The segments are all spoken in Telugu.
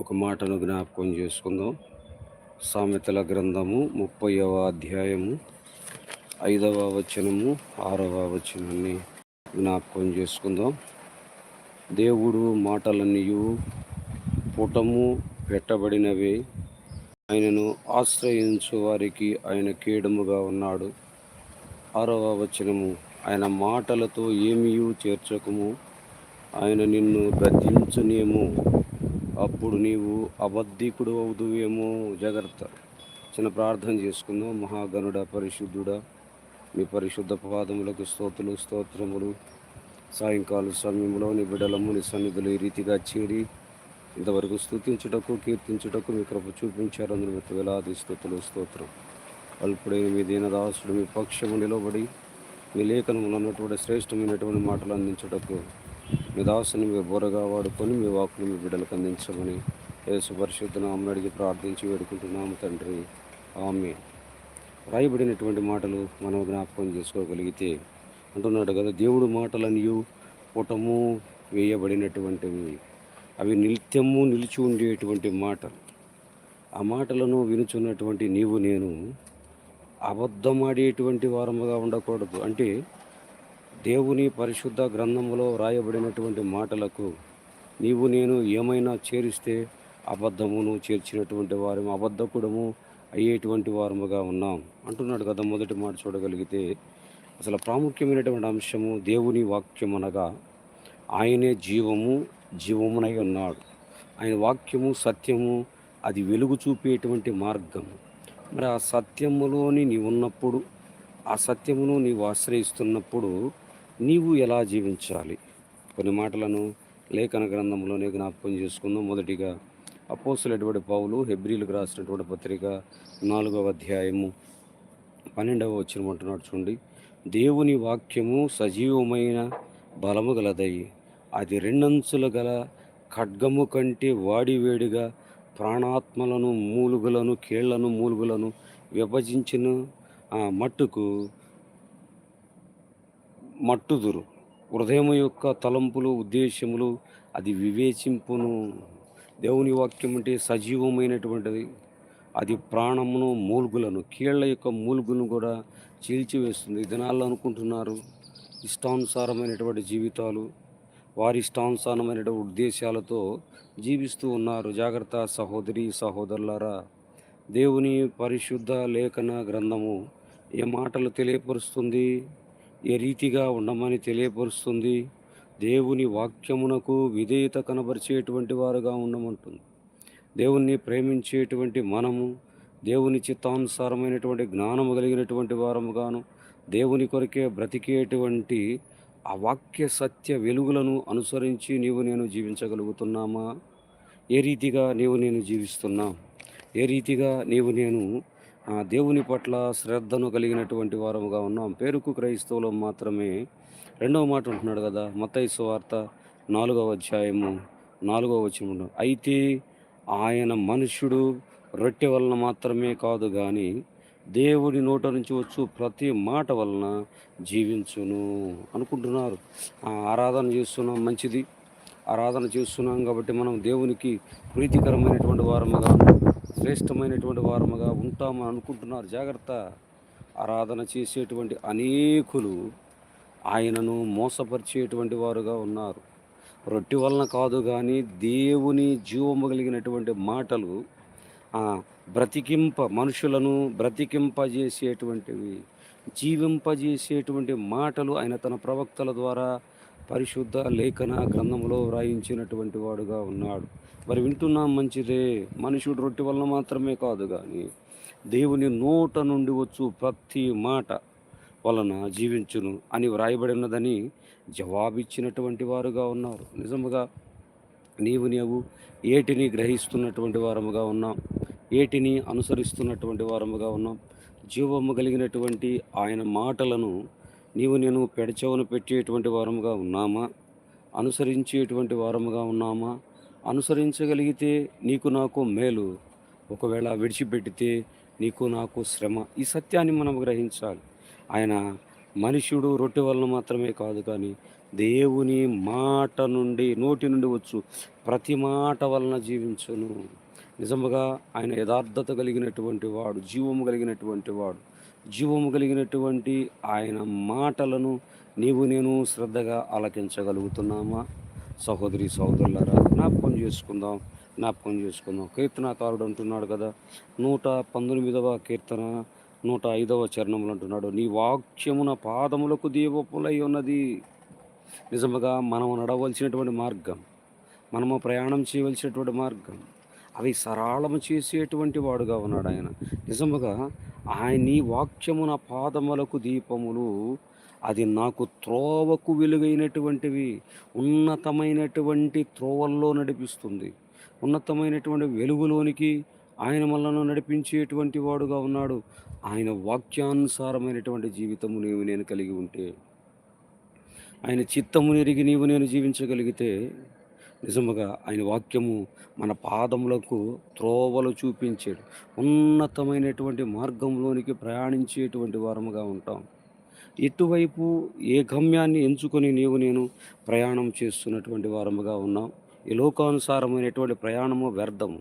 ఒక మాటను జ్ఞాపకం చేసుకుందాం. సామెతల గ్రంథము ముప్పైవ అధ్యాయము ఐదవ వచనము ఆరవ వచనాన్ని జ్ఞాపకం చేసుకుందాం. దేవుడు మాటలన్నీయు పుటము పెట్టబడినవే ఆయనను ఆశ్రయించు వారికి ఆయన కీడముగా ఉన్నాడు. ఆరవ వచనము ఆయన మాటలతో ఏమీ చేర్చకము ఆయన నిన్ను గద్దించనేమో. అప్పుడు నీవు అబద్ధికుడు అవుదువేమో జాగ్రత్త. చిన్న ప్రార్థన చేసుకుందాం. మహాగణుడ పరిశుద్ధుడా మీ పరిశుద్ధ పాదములకు స్తోతులు స్తోత్రములు. సాయంకాల సమయంలో నీ బిడలము నీ సన్నిధులు ఈ రీతిగా చేరి ఇంతవరకు స్థుతించుటకు కీర్తించుటకు మీ కృప చూపించారు. అందులో మీకు వేలాది స్థుతులు స్తోత్రం. అల్పుడైన మీ దీనదాసుడు మీ పక్షము నిలబడి మీ లేఖనములు ఉన్నటువంటి శ్రేష్టమైనటువంటి మాటలు అందించుటకు మీ దాసుని మీ బోరగా వాడుకొని మీ వాకును మీ బిడ్డలకు అందించమని యేసు పరిశుద్ధ అడిగి ప్రార్థించి వేడుకుంటున్నాము తండ్రి. ఆమె రాయబడినటువంటి మాటలు మనం జ్ఞాపకం చేసుకోగలిగితే అంటున్నాడు కదా దేవుడు మాటలనియు పుటము వేయబడినటువంటివి. అవి నిత్యము నిలిచి ఉండేటువంటి మాటలు. ఆ మాటలను వినుచున్నటువంటి నీవు నేను అబద్ధమాడేటువంటి వారముగా ఉండకూడదు. అంటే దేవుని పరిశుద్ధ గ్రంథములో వ్రాయబడినటువంటి మాటలకు నీవు నేను ఏమైనా చేరిస్తే అబద్ధమును చేర్చినటువంటి వారు అబద్ధకుడము అయ్యేటువంటి వారముగా ఉన్నాం. అంటున్నాడు కదా మొదటి మాట చూడగలిగితే అసలు ప్రాముఖ్యమైనటువంటి అంశము దేవుని వాక్యం అనగా ఆయనే జీవము జీవమునై ఉన్నాడు. ఆయన వాక్యము సత్యము అది వెలుగు చూపేటువంటి మార్గము. మరి ఆ సత్యములోని నీవు ఉన్నప్పుడు ఆ సత్యమును నీవు ఆశ్రయిస్తున్నప్పుడు నీవు ఎలా జీవించాలి? కొన్ని మాటలను లేఖన గ్రంథంలోనే జ్ఞాపకం చేసుకుందాం. మొదటిగా అపోసులటువంటి పౌలు హెబ్రిలకు రాసినటువంటి పత్రిక నాలుగవ అధ్యాయము పన్నెండవ వచ్చినమంటున్నాడు చూడండి. దేవుని వాక్యము సజీవమైన బలము గలదై అది రెండంచుల గల ఖడ్గము కంటే వాడివేడిగా ప్రాణాత్మలను మూలుగులను కీళ్ళను మూలుగులను విభజించిన ఆ మట్టుకు మట్టుదురు. హృదయం యొక్క తలంపులు ఉద్దేశములు అది వివేచింపును దేవుని వాక్యం అంటే సజీవమైనటువంటిది. అది ప్రాణమును మూలుగులను కీళ్ళ యొక్క మూలుగులను కూడా చీల్చివేస్తుంది. దినాల్లో అనుకుంటున్నారు ఇష్టానుసారమైనటువంటి జీవితాలు వారి ఇష్టానుసారమైనటువంటి ఉద్దేశాలతో జీవిస్తూ ఉన్నారు. జాగ్రత్త సహోదరి సహోదరులారా దేవుని పరిశుద్ధ లేఖన గ్రంథము ఏ మాటలు తెలియపరుస్తుంది? ఏ రీతిగా ఉండమని తెలియపరుస్తుంది? దేవుని వాక్యమునకు విధేయత కనబరిచేటువంటి వారుగా ఉండమంటుంది. దేవుణ్ణి ప్రేమించేటువంటి మనము దేవుని చిత్తానుసారమైనటువంటి జ్ఞానము కలిగినటువంటి వారముగాను దేవుని కొరకే బ్రతికేటువంటి ఆ వాక్య సత్య వెలుగులను అనుసరించి నీవు నేను జీవించగలుగుతున్నామా? ఏ రీతిగా నీవు నేను జీవిస్తున్నాం? ఏ రీతిగా నీవు నేను దేవుని పట్ల శ్రద్ధను కలిగినటువంటి వారముగా ఉన్నాం. పేరుకు క్రైస్తవులు మాత్రమే. రెండవ మాట ఉంటున్నాడు కదా మతైసు వార్త నాలుగవ అధ్యాయము నాలుగవ వచనము అయితే ఆయన మనుష్యుడు రొట్టె వలన మాత్రమే కాదు కానీ దేవుడి నోట నుంచి వచ్చు ప్రతి మాట వలన జీవించును అనుకుంటున్నారు. ఆరాధన చేస్తున్నాం మంచిది. ఆరాధన చేస్తున్నాం కాబట్టి మనం దేవునికి ప్రీతికరమైనటువంటి వారముగా శ్రేష్టమైనటువంటి వారముగా ఉంటామని అనుకుంటున్నారు. జాగ్రత్త. ఆరాధన చేసేటువంటి అనేకులు ఆయనను మోసపరిచేటువంటి వారుగా ఉన్నారు. రొట్టె వలన కాదు కానీ దేవుని జీవము కలిగినటువంటి మాటలు బ్రతికింప మనుషులను బ్రతికింపజేసేటువంటివి జీవింపజేసేటువంటి మాటలు ఆయన తన ప్రవక్తల ద్వారా పరిశుద్ధ లేఖన గ్రంథంలో వ్రాయించినటువంటి వాడుగా ఉన్నాడు. మరి వింటున్నాం మంచిదే. మనుషుడు రొట్టె వలన మాత్రమే కాదు కానీ దేవుని నోట నుండి వచ్చు ప్రతి మాట వలన జీవించును అని వ్రాయబడి ఉన్నదని జవాబిచ్చినటువంటి వారుగా ఉన్నారు. నిజముగా నీవు నీవు ఏటిని గ్రహిస్తున్నటువంటి వారముగా ఉన్నాం. ఏటిని అనుసరిస్తున్నటువంటి వారముగా ఉన్నాం. జీవము కలిగినటువంటి ఆయన మాటలను నీవు నేను పెడచవను పెట్టేటువంటి వారముగా ఉన్నామా? అనుసరించేటువంటి వారముగా ఉన్నామా? అనుసరించగలిగితే నీకు నాకు మేలు. ఒకవేళ విడిచిపెడితే నీకు నాకు శ్రమ. ఈ సత్యాన్ని మనం గ్రహించాలి. ఆయన మనుష్యుడు రొట్టె వలన మాత్రమే కాదు కానీ దేవుని మాట నుండి నోటి నుండి వచ్చు. ప్రతి మాట వలన జీవించును. నిజముగా ఆయన యథార్థత కలిగినటువంటి వాడు జీవము కలిగినటువంటి వాడు. జీవము కలిగినటువంటి ఆయన మాటలను నీవు నేను శ్రద్ధగా ఆలకించగలుగుతున్నామా? సహోదరి సహోదరులారా జ్ఞాపకం చేసుకుందాం జ్ఞాపకం చేసుకుందాం. కీర్తనాకారుడు అంటున్నాడు కదా నూట పంతొమ్మిదవ కీర్తన నూట ఐదవ చరణములు అంటున్నాడు. నీ వాక్యమున పాదములకు దీపములై ఉన్నది. నిజముగా మనము నడవలసినటువంటి మార్గం మనము ప్రయాణం చేయవలసినటువంటి మార్గం అవి సరళము చేసేటువంటి వాడుగా ఉన్నాడు ఆయన. నిజముగా ఆయన నీ వాక్యమున పాదములకు దీపములు అది నాకు త్రోవకు వెలుగైనటువంటివి ఉన్నతమైనటువంటి త్రోవల్లో నడిపిస్తుంది. ఉన్నతమైనటువంటి వెలుగులోనికి ఆయన మనలను నడిపించేటువంటి వాడుగా ఉన్నాడు. ఆయన వాక్యానుసారమైనటువంటి జీవితము నీవు నేను కలిగి ఉంటే ఆయన చిత్తము ఎరిగి నీవు నేను జీవించగలిగితే నిజముగా ఆయన వాక్యము మన పాదములకు త్రోవలు చూపించాడు. ఉన్నతమైనటువంటి మార్గంలోనికి ప్రయాణించేటువంటి వారముగా ఉంటాం. ఎటువైపు ఏ గమ్యాన్ని ఎంచుకొని నీవు నేను ప్రయాణం చేస్తున్నటువంటి వారముగా ఉన్నాం. ఈ లోకానుసారమైనటువంటి ప్రయాణము వ్యర్థము.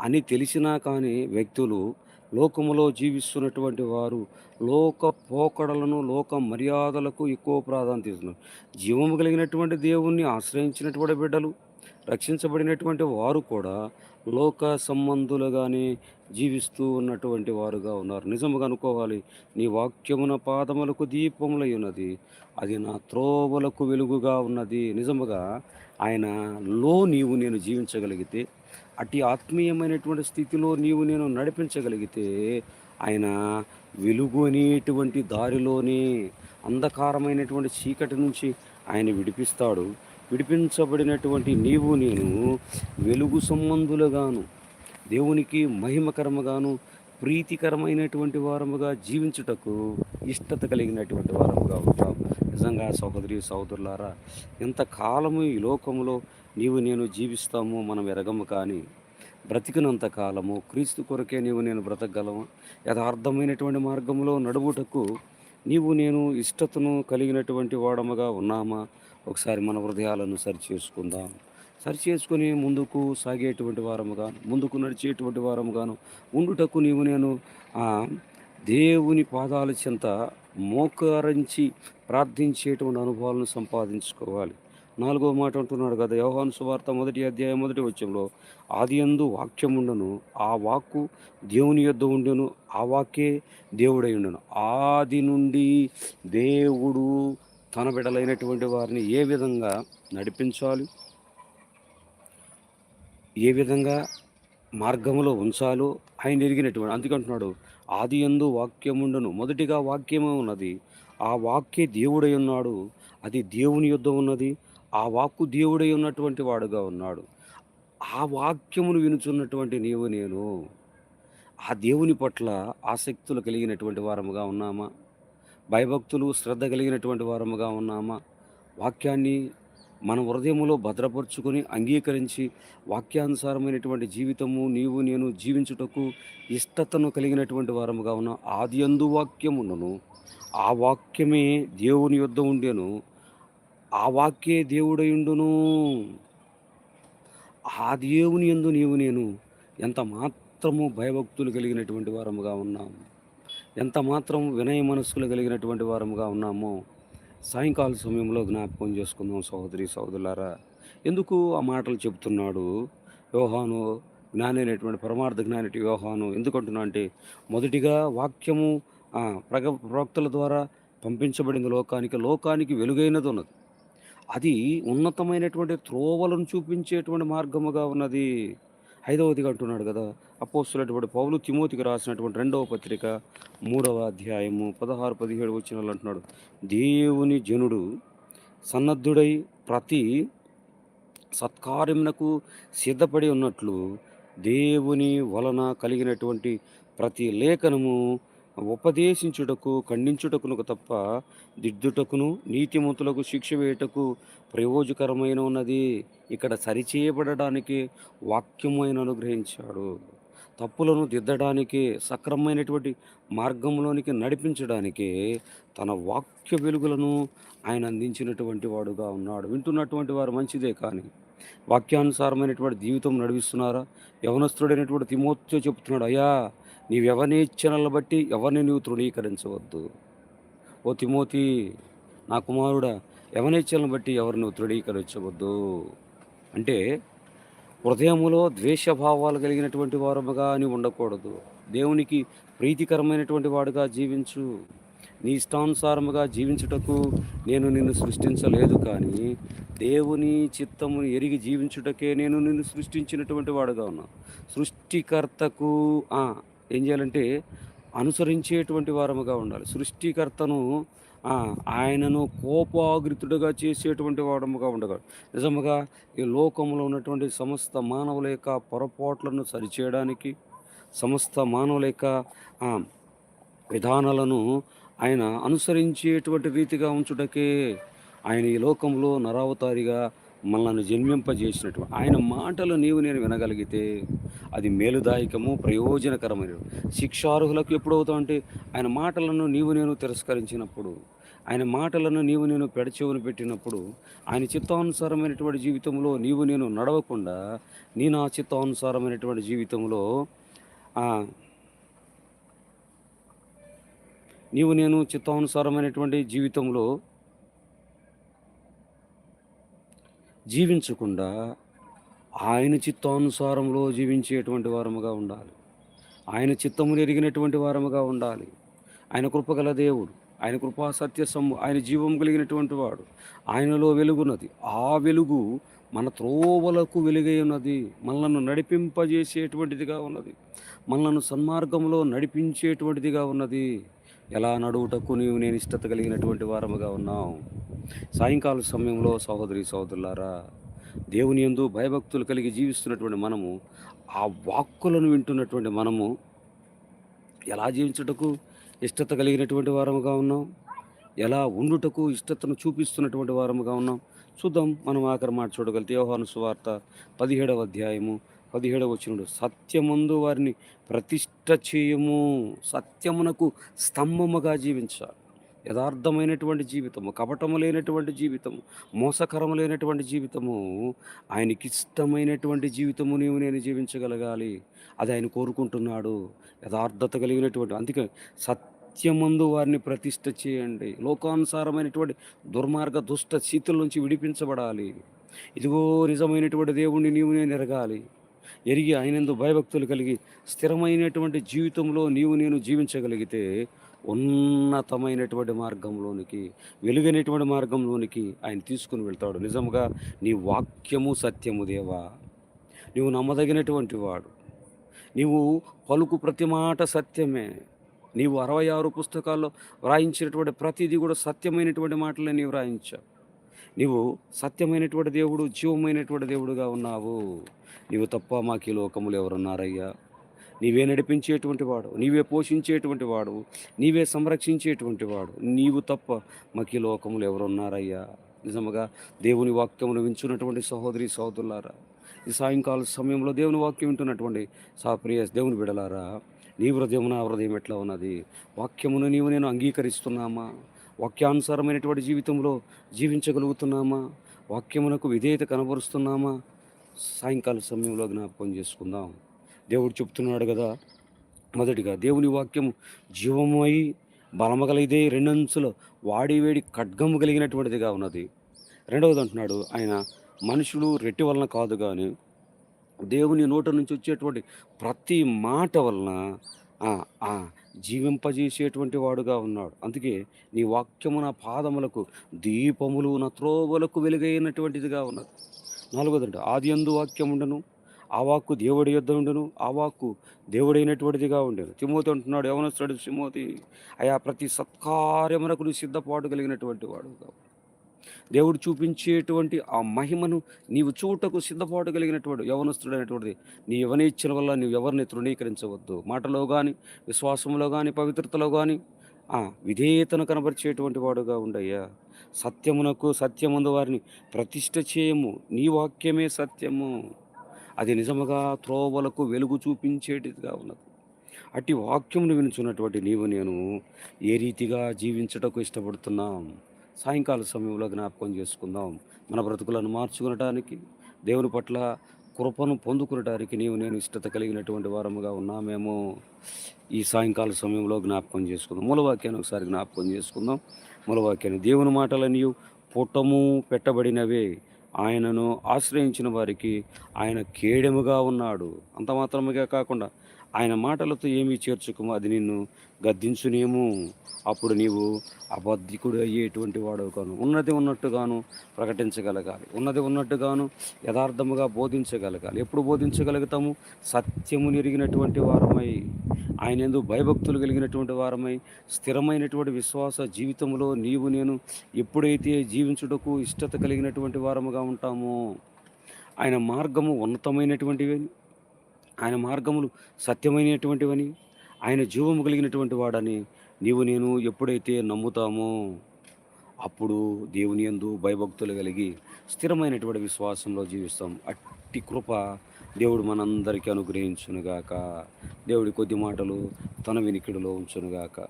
అని తెలిసినా కానీ వ్యక్తులు లోకములో జీవిస్తున్నటువంటి వారు లోక పోకడలను లోక మర్యాదలకు ఎక్కువ ప్రాధాన్యత ఇస్తున్నారు. జీవము కలిగినటువంటి దేవుణ్ణి ఆశ్రయించినటువంటి బిడ్డలు రక్షించబడినటువంటి వారు కూడా లోక సంబంధులుగానే జీవిస్తూ ఉన్నటువంటి వారుగా ఉన్నారు. నిజముగా అనుకోవాలి నీ వాక్యమున పాదములకు దీపములై ఉన్నది అది నా త్రోవలకు వెలుగుగా ఉన్నది. నిజముగా ఆయన లో నీవు నేను జీవించగలిగితే అటు ఆత్మీయమైనటువంటి స్థితిలో నీవు నేను నడిపించగలిగితే ఆయన వెలుగు అనేటువంటి దారిలోనే అంధకారమైనటువంటి చీకటి నుంచి ఆయన విడిపిస్తాడు. విడిపించబడినటువంటి నీవు నేను వెలుగు సంబంధులుగాను దేవునికి మహిమకరముగాను ప్రీతికరమైనటువంటి వారముగా జీవించుటకు ఇష్టత కలిగినటువంటి వారముగా ఉంటాం నిజంగా సహోదరి సహోదరులారా ఎంతకాలము ఈ లోకములో నీవు నేను జీవిస్తామో మనం ఎరగము కానీ బ్రతికినంత కాలము క్రీస్తు కొరకే నీవు నేను బ్రతకగలము. యథార్థమైనటువంటి మార్గంలో నడువుటకు నీవు నేను ఇష్టతను కలిగినటువంటి వాడముగా ఉన్నామా? ఒకసారి మన హృదయాలను సరి చేసుకుందాం. సరి చేసుకుని ముందుకు సాగేటువంటి వారముగాను ముందుకు నడిచేటువంటి వారముగాను ఉండుటకు నీవు నేను ఆ, దేవుని పాదాల చెంత మోకరించి ప్రార్థించేటువంటి అనుభవాలను సంపాదించుకోవాలి. నాలుగో మాట అంటున్నాడు కదా యోహాను సువార్త మొదటి అధ్యాయం మొదటి వచ్చంలో ఆది ఎందు వాక్యముండను ఆ వాక్కు దేవుని యొద్ద ఉండెను ఆ వాక్యే దేవుడై ఉండను. ఆది నుండి దేవుడు తన బిడలైనటువంటి వారిని ఏ విధంగా నడిపించాలి? ఏ విధంగా మార్గంలో ఉంచాలో ఆయన ఎరిగినటువంటి అందుకంటున్నాడు ఆది ఎందు వాక్యముండను. మొదటిగా వాక్యమే ఉన్నది ఆ వాక్యే దేవుడై ఉన్నాడు అది దేవుని యుద్ధ ఉన్నది ఆ వాక్కు దేవుడై ఉన్నటువంటి వాడుగా ఉన్నాడు. ఆ వాక్యమును వినుచున్నటువంటి నీవు నేను ఆ దేవుని పట్ల ఆసక్తులు కలిగినటువంటి వారముగా ఉన్నామా? భయభక్తులు శ్రద్ధ కలిగినటువంటి వారముగా ఉన్నామా? వాక్యాన్ని మన హృదయములో భద్రపరుచుకొని అంగీకరించి వాక్యానుసారమైనటువంటి జీవితము నీవు నేను జీవించుటకు ఇష్టతను కలిగినటువంటి వారముగా ఉన్న ఆది అందు వాక్యమును ఆ వాక్యమే దేవుని యొద్ద ఉండెను. ఆ వాక్యే దేవుడయుండును ఆ దేవుని యందు నీవు నేను ఎంత మాత్రము భయభక్తులు కలిగినటువంటి వారముగా ఉన్నాము. ఎంత మాత్రం వినయ మనస్సులు కలిగినటువంటి వారముగా ఉన్నామో సాయంకాల సమయంలో జ్ఞాపకం చేసుకుందాం సహోదరి సహోదరులారా. ఎందుకు ఆ మాటలు చెబుతున్నాడు యోహాను జ్ఞానైనటువంటి పరమార్థ జ్ఞానటి యోహాను ఎందుకంటున్నా అంటే మొదటిగా వాక్యము ప్రగ ప్రవక్తల ద్వారా పంపించబడింది లోకానికి లోకానికి వెలుగైనది ఉన్నది. అది ఉన్నతమైనటువంటి త్రోవలను చూపించేటువంటి మార్గముగా ఉన్నది. ఐదవదిగా అంటున్నాడు కదా అపోస్తులటువంటి పౌలు తిమోతికి రాసినటువంటి రెండవ పత్రిక మూడవ అధ్యాయము పదహారు పదిహేడు వచ్చిన అంటున్నాడు. దేవుని జనుడు సన్నద్ధుడై ప్రతి సత్కార్యమునకు సిద్ధపడి ఉన్నట్లు దేవుని వలన కలిగినటువంటి ప్రతి లేఖనము ఉపదేశించుటకు ఖండించుటకును తప్ప దిద్దుటకును నీతిమంతులకు శిక్ష వేయుటకు ప్రయోజకరమైన ఉన్నది ఇక్కడ సరిచేయబడడానికి వాక్యమైన అనుగ్రహించాడు. తప్పులను దిద్దడానికి సక్రమమైనటువంటి మార్గంలోనికి నడిపించడానికి తన వాక్య వెలుగులను ఆయన అందించినటువంటి వాడుగా ఉన్నాడు. వింటున్నటువంటి వారు మంచిదే కానీ వాక్యానుసారమైనటువంటి జీవితం నడిపిస్తున్నారా? యవనస్తుడైనటువంటి తిమోత్తో చెప్తున్నాడు అయ్యా నీవు యవనేచ్ఛనలను బట్టి ఎవరిని నీవు తృణీకరించవద్దు. ఓ తిమోతి నా కుమారుడా యవనేచ్ఛలను బట్టి ఎవరిని నువ్వు తృణీకరించవద్దు? అంటే హృదయములో ద్వేషభావాలు కలిగినటువంటి వారముగా నీవు ఉండకూడదు. దేవునికి ప్రీతికరమైనటువంటి వాడుగా జీవించు. నీ ఇష్టానుసారముగా జీవించుటకు నేను నిన్ను సృష్టించలేదు కానీ దేవుని చిత్తమును ఎరిగి జీవించుటకే నేను నిన్ను సృష్టించినటువంటి వాడుగా ఉన్నా సృష్టికర్తకు ఏం చేయాలంటే అనుసరించేటువంటి వారముగా ఉండాలి. సృష్టికర్తను ఆయనను కోపాగ్రితుడుగా చేసేటువంటి వాడముగా ఉండగలడు నిజముగా ఈ లోకంలో ఉన్నటువంటి సమస్త మానవుల యొక్క పొరపాట్లను సరిచేయడానికి సమస్త మానవుల యొక్క విధానాలను ఆయన అనుసరించేటువంటి రీతిగా ఉంచుటకే ఆయన ఈ లోకంలో నరావతారిగా మనల్ని జన్మింపజేసినట్టు. ఆయన మాటలు నీవు నేను వినగలిగితే అది మేలుదాయకము ప్రయోజనకరమైన శిక్షార్హులకు ఎప్పుడవుతావు అంటే ఆయన మాటలను నీవు నేను తిరస్కరించినప్పుడు ఆయన మాటలను నీవు నేను పెడచెవును పెట్టినప్పుడు ఆయన చిత్తానుసారమైనటువంటి జీవితంలో నీవు నేను నడవకుండా నీ నా చిత్తానుసారమైనటువంటి జీవితంలో నీవు నేను చిత్తానుసారమైనటువంటి జీవితంలో జీవించకుండా ఆయన చిత్తానుసారంలో జీవించేటువంటి వారముగా ఉండాలి. ఆయన చిత్తమును ఎరిగినటువంటి వారముగా ఉండాలి. ఆయన కృపగల దేవుడు ఆయన కృపా సత్య సమ్ము ఆయన జీవం కలిగినటువంటి వాడు ఆయనలో వెలుగున్నది. ఆ వెలుగు మన త్రోవలకు వెలుగై ఉన్నది. మనలను నడిపింపజేసేటువంటిదిగా ఉన్నది. మనలను సన్మార్గంలో నడిపించేటువంటిదిగా ఉన్నది. ఎలా నడువుటకు నీవు నేను ఇష్టత కలిగినటువంటి వారముగా ఉన్నాం సాయంకాల సమయంలో సహోదరి సహోదరులారా దేవుని యందు భయభక్తులు కలిగి జీవిస్తున్నటువంటి మనము ఆ వాక్కులను వింటున్నటువంటి మనము ఎలా జీవించుటకు ఇష్టత కలిగినటువంటి వారముగా ఉన్నాం? ఎలా ఉండుటకు ఇష్టతను చూపిస్తున్నటువంటి వారముగా ఉన్నాం? చూద్దాం మనం ఆఖరి మాట చూడగలిగితే యోహాను సువార్త పదిహేడవ అధ్యాయము పదిహేడవ వచ్చినడు సత్యమందు వారిని ప్రతిష్ట చేయము సత్యమునకు స్తంభముగా జీవించాలి. యథార్థమైనటువంటి జీవితము కపటము లేనటువంటి జీవితము మోసకరము లేనటువంటి జీవితము ఆయనకి ఇష్టమైనటువంటి జీవితము నీవు నేను జీవించగలగాలి. అది ఆయన కోరుకుంటున్నాడు. యథార్థత కలిగినటువంటి అందుకే సత్యమందు వారిని ప్రతిష్ట చేయండి. లోకానుసారమైనటువంటి దుర్మార్గ దుష్ట స్థితుల నుంచి విడిపించబడాలి. ఇదిగో నిజమైనటువంటి దేవుణ్ణి నీవు నేను ఎరగాలి. ఎరిగి ఆయనందు భయభక్తులు కలిగి స్థిరమైనటువంటి జీవితంలో నీవు నేను జీవించగలిగితే ఉన్నతమైనటువంటి మార్గంలోనికి వెలుగైనటువంటి మార్గంలోనికి ఆయన తీసుకుని వెళ్తాడు. నిజంగా నీ వాక్యము సత్యము దేవా. నీవు నమ్మదగినటువంటి వాడు. నీవు పలుకు ప్రతి మాట సత్యమే. నీవు అరవై ఆరు పుస్తకాల్లో వ్రాయించినటువంటి ప్రతిదీ కూడా సత్యమైనటువంటి మాటలే నీవు వ్రాయించావు. నీవు సత్యమైనటువంటి దేవుడు జీవమైనటువంటి దేవుడుగా ఉన్నావు. నీవు తప్ప మాకు ఈ లోకములు ఎవరున్నారయ్యా? నీవే నడిపించేటువంటి వాడు నీవే పోషించేటువంటి వాడు నీవే సంరక్షించేటువంటి వాడు. నీవు తప్ప మాకు ఈ లోకములు ఎవరున్నారయ్యా? నిజముగా దేవుని వాక్యమును వించున్నటువంటి సహోదరి సహోదరులారా ఈ సాయంకాల సమయంలో దేవుని వాక్యం వింటున్నటువంటి సాప్రియ దేవుని బిడలారా నీ హృదయం నా హృదయం ఎట్లా ఉన్నది? వాక్యమును నీవు నేను అంగీకరిస్తున్నామా? వాక్యానుసారమైనటువంటి జీవితంలో జీవించగలుగుతున్నామా? వాక్యమునకు విధేయత కనబరుస్తున్నామా? సాయంకాల సమయంలో జ్ఞాపకం చేసుకుందాం. దేవుడు చెప్తున్నాడు కదా మొదటిగా దేవుని వాక్యం జీవమై బలమగలిదే రెండంచుల వాడి వేడి ఖడ్గము కలిగినటువంటిదిగా ఉన్నది. రెండవది అంటున్నాడు ఆయన మనుషులు రెట్టి వలన కాదు కానీ దేవుని నోట నుంచి వచ్చేటువంటి ప్రతి మాట వలన జీవింపజేసేటువంటి వాడుగా ఉన్నాడు. అందుకే నీ వాక్యము నా పాదములకు దీపములు నా త్రోవలకు వెలుగైనటువంటిదిగా ఉన్నది. నాలుగోదండి ఆది అందు వాక్యం ఉండను ఆ వాక్కు దేవుడి యొద్ద ఉండను ఆ వాక్కు దేవుడైనటువంటిదిగా ఉండేను. తిమోతి అంటున్నాడు యవనస్తుడు తిమోతి అయా ప్రతి సత్కార్యమునకు నువ్వు సిద్ధపాటు కలిగినటువంటి వాడుగా దేవుడు చూపించేటువంటి ఆ మహిమను నీవు చూటకు సిద్ధపాటు కలిగినటువంటి యవనస్తుడైనటువంటిది నీ యవనేచ్ఛన వల్ల నీవు ఎవరిని తృణీకరించవద్దు. మాటలో కానీ విశ్వాసంలో కానీ పవిత్రతలో కానీ విధేయతను కనబరిచేటువంటి వాడుగా ఉండయ్యా. సత్యమునకు సత్యముందు వారిని ప్రతిష్ట చేయము. నీ వాక్యమే సత్యము. అది నిజముగా త్రోవలకు వెలుగు చూపించేటిదిగా ఉన్నది. అట్టి వాక్యమును వినుచున్నటువంటి నీవు నేను ఏ రీతిగా జీవించటకు ఇష్టపడుతున్నాం? సాయంకాల సమయంలో జ్ఞాపకం చేసుకుందాం. మన బ్రతుకులను మార్చుకునటానికి దేవుని పట్ల కృపను పొందుకునటానికి నీవు నేను ఇష్టత కలిగినటువంటి వారముగా ఉన్నామేమో ఈ సాయంకాల సమయంలో జ్ఞాపకం చేసుకుందాం. మూలవాక్యాన్ని ఒకసారి జ్ఞాపకం చేసుకుందాం. మూలవాక్యాన్ని దేవుని మాటలని పుట్టము పెట్టబడినవే. ఆయనను ఆశ్రయించిన వారికి ఆయన కేడెముగా ఉన్నాడు. అంత మాత్రముగా కాకుండా ఆయన మాటలతో ఏమీ చేర్చుకుము అది నిన్ను గద్దించునేమో. అప్పుడు నీవు అబద్ధికుడు అయ్యేటువంటి వాడు కాను ఉన్నది ఉన్నట్టుగాను ప్రకటించగలగాలి. ఉన్నది ఉన్నట్టుగాను యథార్థముగా బోధించగలగాలి. ఎప్పుడు బోధించగలుగుతాము? సత్యము నెరిగినటువంటి వారమై ఆయన ఎందు భయభక్తులు కలిగినటువంటి వారమై స్థిరమైనటువంటి విశ్వాస జీవితంలో నీవు నేను ఎప్పుడైతే జీవించుటకు ఇష్టత కలిగినటువంటి వారముగా ఉంటామో ఆయన మార్గము ఉన్నతమైనటువంటివి ఆయన మార్గములు సత్యమైనటువంటివని ఆయన జీవము కలిగినటువంటి వాడని నీవు నేను ఎప్పుడైతే నమ్ముతామో అప్పుడు దేవుని యందు భయభక్తులు కలిగి స్థిరమైనటువంటి విశ్వాసంలో జీవిస్తాం. అట్టి కృప దేవుడు మనందరికీ అనుగ్రహించునుగాక. దేవుడి కొద్ది మాటలు తన వినికిడిలో ఉంచునుగాక.